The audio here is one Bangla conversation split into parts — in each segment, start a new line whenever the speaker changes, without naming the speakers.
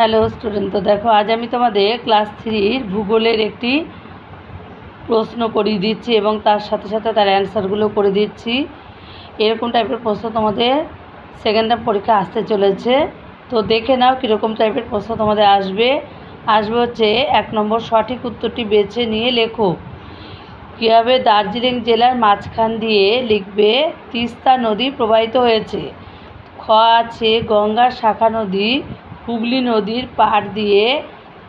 হ্যালো স্টুডেন্ট তো দেখো, আজ আমি তোমাদের ক্লাস থ্রির ভূগোলের একটি প্রশ্ন করিয়ে দিচ্ছি এবং তার সাথে সাথে তার অ্যান্সারগুলো করে দিচ্ছি। এরকম টাইপের প্রশ্ন তোমাদের সেকেন্ড টাইম পরীক্ষা আসতে চলেছে। তো দেখে নাও কীরকম টাইপের প্রশ্ন তোমাদের আসবে। আসবে হচ্ছে, এক নম্বর সঠিক উত্তরটি বেছে নিয়ে লেখো। কীভাবে দার্জিলিং জেলার মাঝখান দিয়ে লিখবে, তিস্তা নদী প্রবাহিত হয়েছে? খ আছে গঙ্গার শাখা নদী হুগলি নদীর পাড় দিয়ে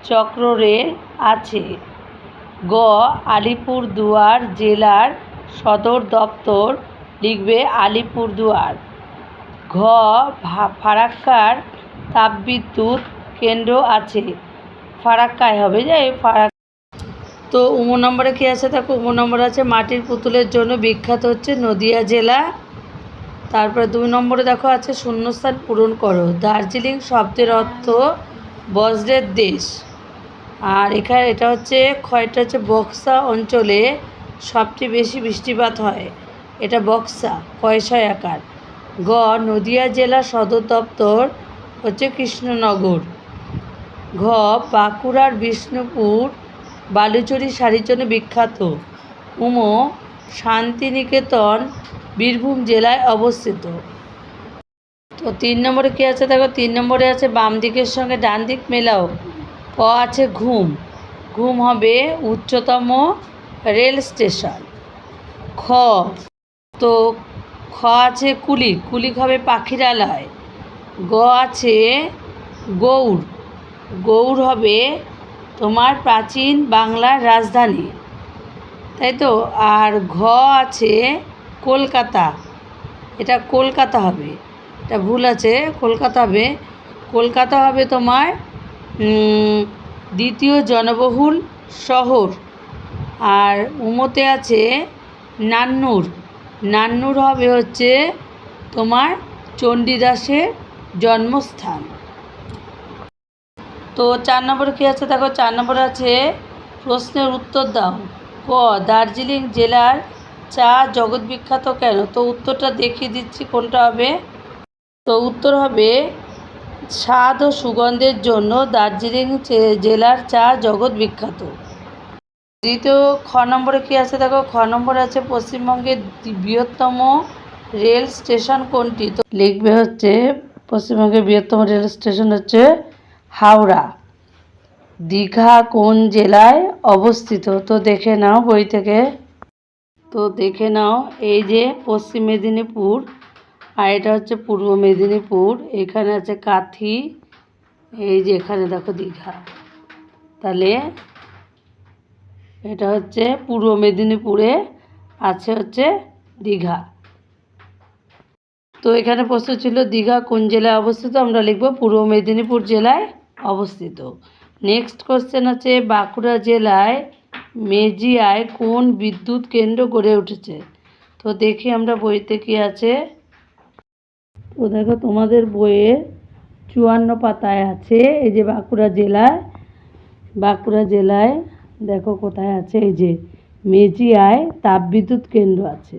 চক্র রেল আছে। গ. আলিপুরদুয়ার জেলার সদর দপ্তর লিখবে আলিপুরদুয়ার। ঘ. ফারাক্কার তাপবিদ্যুৎ কেন্দ্র আছে। ফারাক্কায় হবে যে ফারাক তো উমো নম্বরে কী আছে? দেখো উমো নম্বর আছে মাটির পুতুলের জন্য বিখ্যাত হচ্ছে নদিয়া জেলা। তারপরে দুই নম্বরে দেখো আছে শূন্যস্থান পূরণ করো। দার্জিলিং শব্দের অর্থ বজ্রের দেশ। আর এখানে এটা হচ্ছে ক্ষয়টা হচ্ছে বক্সা অঞ্চলে সবচেয়ে বেশি বৃষ্টিপাত হয়। এটা বক্সা, কয়শয় আকার। গ, নদিয়া জেলা সদর দপ্তর হচ্ছে কৃষ্ণনগর। ঘ, বাঁকুড়ার বিষ্ণুপুর, বালুচরি শাড়ির জন্য বিখ্যাত। উম, শান্তিনিকেতন বীরভূম জেলায় অবস্থিত। তো তিন নম্বরে কী আছে? দেখো, তিন নম্বরে আছে বাম দিকের সঙ্গে ডান দিক, মেলাও। ক আছে ঘুম। ঘুম হবে উচ্চতম রেল স্টেশন। খ, তো খ আছে কুলিক কুলিক হবে পাখিরালয়। গ আছে গৌড়। গৌড় হবে তোমার প্রাচীন বাংলার রাজধানী। তাই তো? আর ঘ আছে কলকাতা। এটা কলকাতা হবে। এটা ভুল আছে, কলকাতা হবে। কলকাতা হবে তোমার দ্বিতীয় জনবহুল শহর। আর উমোতে আছে নান্নুর। নান্নুর হবে হচ্ছে তোমার চণ্ডীদাসের জন্মস্থান। তো চার নম্বরে কী আছে? দেখো, চার নম্বর আছে প্রশ্নের উত্তর দাও। ক, দার্জিলিং জেলার চা জগৎ বিখ্যাত কেন? তো উত্তরটা দেখিয়ে দিচ্ছি কোনটা হবে। তো উত্তর হবে, স্বাদ ও সুগন্ধের জন্য দার্জিলিং জেলার চা জগৎ বিখ্যাত। দ্বিতীয় খ নম্বরে কী আছে? দেখো, খ নম্বরে আছে পশ্চিমবঙ্গের বৃহত্তম রেল স্টেশন কোনটি? তো লিখবে হচ্ছে, পশ্চিমবঙ্গের বৃহত্তম রেল স্টেশন হচ্ছে হাওড়া। দীঘা কোন জেলায় অবস্থিত? তো দেখে নাও বই থেকে। তো দেখে নাও, এই যে পশ্চিম মেদিনীপুর আর এটা হচ্ছে পূর্ব মেদিনীপুর, এখানে আছে কাথি, এই যে এখানে দেখো দীঘা। তাহলে এটা হচ্ছে পূর্ব মেদিনীপুরে, আছে হচ্ছে দীঘা। তো এখানে প্রশ্ন ছিল, দীঘা কোন জেলায় অবস্থিত? আমরা লিখব পূর্ব মেদিনীপুর জেলায় অবস্থিত। নেক্সট কোশ্চেন আছে বাঁকুড়া জেলায় মেজিয়ায় কোন বিদ্যুৎ কেন্দ্র গড়ে উঠেছে? তো দেখি আমরা বইতে কি আছে। তো দেখো, তোমাদের বইয়ে চুয়ান্ন পাতায় আছে। এই যে বাঁকুড়া জেলায় বাঁকুড়া জেলায় দেখো কোথায় আছে। এই যে মেজিয়ায় তাপবিদ্যুৎ কেন্দ্র আছে।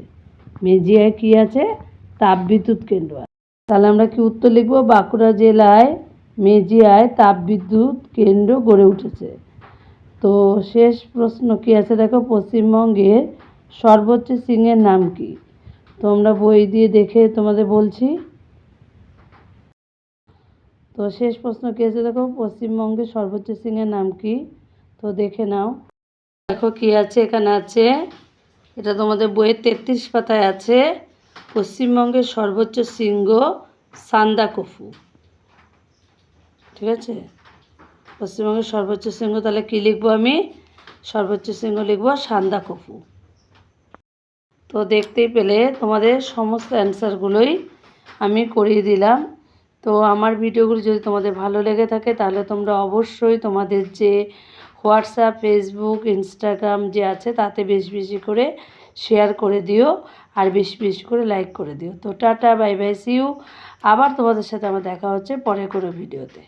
মেজিয়ায় কি আছে? তাপবিদ্যুৎ কেন্দ্র আছে। তাহলে আমরা কি উত্তর লিখব? বাঁকুড়া জেলায় মেজিয়ায় তাপবিদ্যুৎ কেন্দ্র গড়ে উঠেছে। তো শেষ প্রশ্ন কি আছে? দেখো পশ্চিমবঙ্গে সর্বোচ্চ সিংহের নাম কি? তোমরা বই দিয়ে দেখে তোমাদের বলছি। তো শেষ প্রশ্ন কি আছে? দেখো, পশ্চিমবঙ্গের সর্বোচ্চ সিংহের নাম কি? তো দেখে নাও। দেখো কি আছে, এখানে আছে, এটা তোমাদের বইয়ের তেত্রিশ পাতায় আছে, পশ্চিমবঙ্গের সর্বোচ্চ শৃঙ্গ সান্দাকফু। ঠিক আছে? পশ্চিমবঙ্গের সর্বোচ্চ শৃঙ্গ, তাহলে কী লিখব আমি? সর্বোচ্চ শৃঙ্গ লিখব সান্দাকফু তো দেখতেই পেলে তোমাদের সমস্ত অ্যান্সারগুলোই আমি করিয়ে দিলাম। তো আমার ভিডিওগুলো যদি তোমাদের ভালো লেগে থাকে, তাহলে তোমরা অবশ্যই তোমাদের যে হোয়াটসঅ্যাপ, ফেসবুক, ইনস্টাগ্রাম যে আছে, তাতে বেশি বেশি করে শেয়ার করে দিও আর বেশি বেশি করে লাইক করে দিও। তো টাটা বাই বাই সিউ আবার তোমাদের সাথে আমার দেখা হচ্ছে পরে কোনো ভিডিওতে